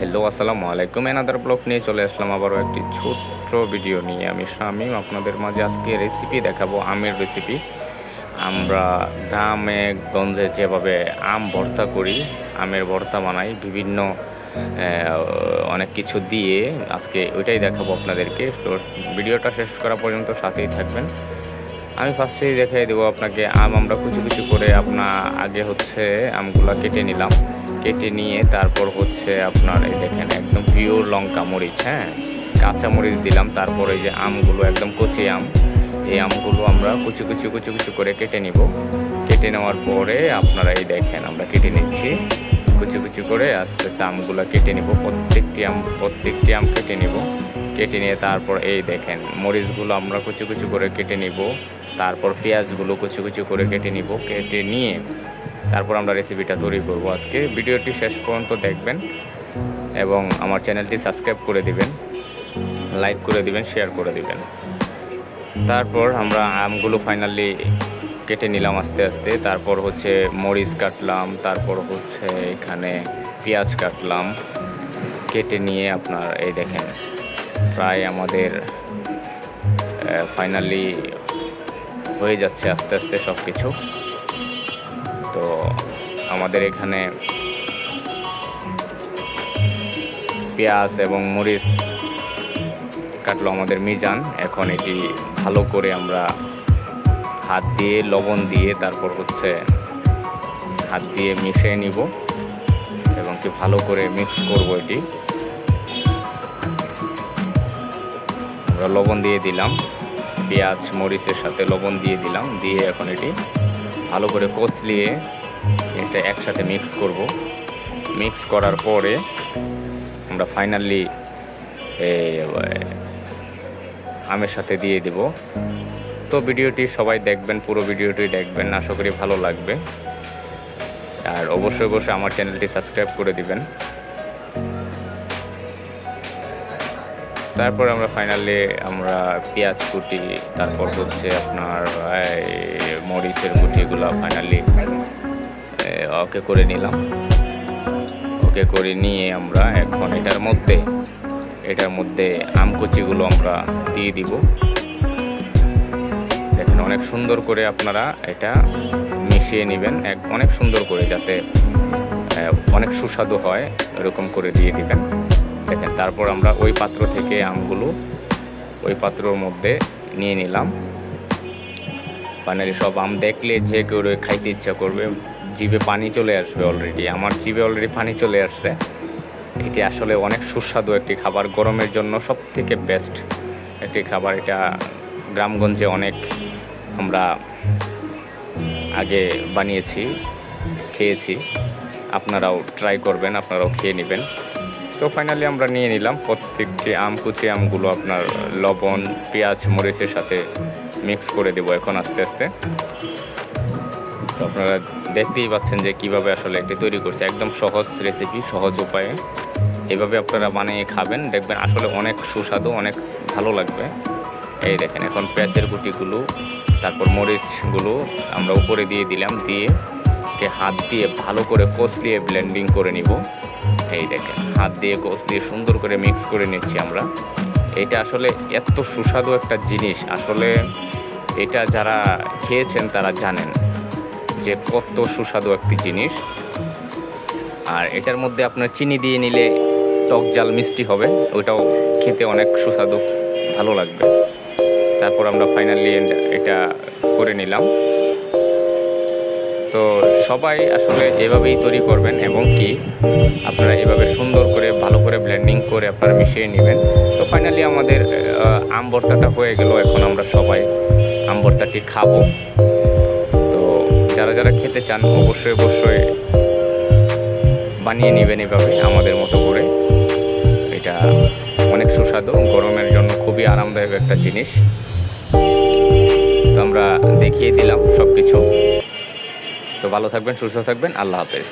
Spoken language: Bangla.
হ্যালো আসসালামু আলাইকুম। এনাদার ব্লগ নিয়ে চলে আসলাম আবারও একটি ছোট্ট ভিডিও নিয়ে। আমি শামীম, আপনাদের মাঝে আজকে রেসিপি দেখাবো, আমের রেসিপি আমরা গ্রামে গঞ্জে যেভাবে আম ভর্তা করি, আমের ভর্তা বানাই, বিভিন্ন অনেক কিছু দিয়ে আজকে ওইটাই দেখাবো আপনাদেরকে। তো ভিডিওটা শেষ করা পর্যন্ত সাথেই থাকবেন। আমি ফার্স্টেই দেখাই দেবো আপনাকে, আম আমরা কুচি কুচি করে আপনার আগে হচ্ছে আমগুলো কেটে নিলাম। কেটে নিয়ে তারপর হচ্ছে আপনার এই দেখেন একদম পিওর লঙ্কা মরিচ হ্যাঁ? কাঁচা মরিচ দিলাম, তারপর যে আমগুলো, একদম কচি আম, এই আমগুলো আমরা কুচি কুচি কুচু কুচু করে কেটে নিব। কেটে নেওয়ার পরে আপনারা এই দেখেন আমরা কেটে নিচ্ছি। কুচি কুচি করে আস্তে আস্তে আমগুলো কেটে নিব, প্রত্যেকটি আম প্রত্যেকটি আম কেটে নিব। কেটে নিয়ে তারপর এই দেখেন মরিচগুলো আমরা কুচি কুচি করে কেটে নিব। তারপর পেঁয়াজগুলো কুচি কুচি করে কেটে নিব। কেটে নিয়ে তারপর আমরা রেসিপিটা তৈরি করব আজকে। ভিডিওটি শেষ পর্যন্ত দেখবেন এবং আমার চ্যানেলটি সাবস্ক্রাইব করে দিবেন লাইক করে দিবেন শেয়ার করে দিবেন। তারপর আমরা আমগুলো ফাইনালি কেটে নিলাম আস্তে আস্তে। তারপর হচ্ছে মরিচ কাটলাম, তারপর হচ্ছে এখানে পেঁয়াজ কাটলাম। কেটে নিয়ে আপনার এই দেখেন, প্রায় আমাদের ফাইনালি হয়ে যাচ্ছে আস্তে আস্তে সব কিছু আমাদের এখানে পেঁয়াজ এবং মরিচ কাটলো আমাদের মিজান। এখন এটি ভালো করে আমরা হাত দিয়ে, লবণ দিয়ে তারপর হচ্ছে হাত দিয়ে মিশিয়ে নিব এবং কি ভালো করে মিক্স করব এটি। আমরা লবণ দিয়ে দিলাম, পেঁয়াজ, মরিচের সাথে লবণ দিয়ে দিলাম, দিয়ে এখন এটি ভালো করে কচলিয়ে জিনিসটা একসাথে মিক্স করব। মিক্স করার পরে আমরা ফাইনালি আমের সাথে দিয়ে দেব। তো ভিডিওটি সবাই দেখবেন, পুরো ভিডিওটি দেখবেন। আশা করি ভালো লাগবে। আর অবশ্যই অবশ্যই আমার চ্যানেলটি সাবস্ক্রাইব করে দিবেন। তারপর আমরা ফাইনালি আমরা পেঁয়াজ কুটি, তারপর হচ্ছে আপনার মরিচের কুটিগুলো ফাইনালি ওকে করে নিলাম। ওকে করে নিয়ে আমরা এখন এটার মধ্যে এটার মধ্যে আম কুচিগুলো আমরা দিয়ে দিব। দেখেন অনেক সুন্দর করে আপনারা এটা মিশিয়ে নেবেন, এক, অনেক সুন্দর করে যাতে অনেক সুস্বাদু হয়, এরকম করে দিয়ে দিবেন। দেখেন, তারপর আমরা ওই পাত্র থেকে আমগুলো ওই পাত্রর মধ্যে নিয়ে নিলাম। ফাইনালি সব আম দেখলে যে কেউ খাইতে ইচ্ছা করবে জিভে পানি চলে আসবে অলরেডি আমার জিভে অলরেডি পানি চলে আসছে। এটি আসলে অনেক সুস্বাদু একটি খাবার। গরমের জন্য সব থেকে বেস্ট একটি খাবার। এটা গ্রামগঞ্জে অনেক আমরা আগে বানিয়েছি, খেয়েছি। আপনারাও ট্রাই করবেন, আপনারাও খেয়ে নেবেন। তো ফাইনালি আমরা নিয়ে নিলাম প্রত্যেকটি আম, কুচি আমগুলো আপনার লবণ, পেঁয়াজ, মরিচের সাথে মিক্স করে দেবো এখন আস্তে আস্তে। তো আপনারা দেখতেই পাচ্ছেন যে কীভাবে আসলে এটি তৈরি করছে। একদম সহজ রেসিপি সহজ উপায়ে। এভাবে আপনারা বানিয়ে খাবেন, দেখবেন আসলে অনেক সুস্বাদু, অনেক ভালো লাগবে। এই দেখেন, এখন পেঁয়াজের গুটিগুলো, তারপর মরিচগুলো আমরা উপরে দিয়ে দিলাম, দিয়ে হাত দিয়ে ভালো করে কষলিয়ে ব্লেন্ডিং করে নিব। এই দেখেন, হাত দিয়ে কষলিয়ে সুন্দর করে মিক্স করে নিচ্ছি আমরা। এটা আসলে এত সুস্বাদু একটা জিনিস। আসলে এটা যারা খেয়েছেন তারা জানেন। যে কত সুস্বাদু একটি জিনিস। আর এটার মধ্যে আপনার চিনি দিয়ে নিলে টক জাল মিষ্টি হবে। ওটাও খেতে অনেক সুস্বাদু, ভালো লাগবে। তারপর আমরা ফাইনালি এটা করে নিলাম। তো সবাই আসলে এভাবেই তৈরি করবেন এবং কি আপনারা এভাবে সুন্দর করে, ভালো করে ব্লেন্ডিং করে আপনারা মিশিয়ে নেবেন। তো ফাইনালি আমাদের আম ভর্তাটা হয়ে গেল। এখন আমরা সবাই আম ভর্তাটি খাব। যারা যারা খেতে চান, অবশ্যই অবশ্যই বানিয়ে নেবেন এভাবে আমাদের মতো করে। এটা অনেক সুস্বাদু, গরমের জন্য খুবই আরামদায়ক একটা জিনিস। তো আমরা দেখিয়ে দিলাম সব কিছু তো ভালো থাকবেন, সুস্থ থাকবেন, আল্লাহ হাফেজ।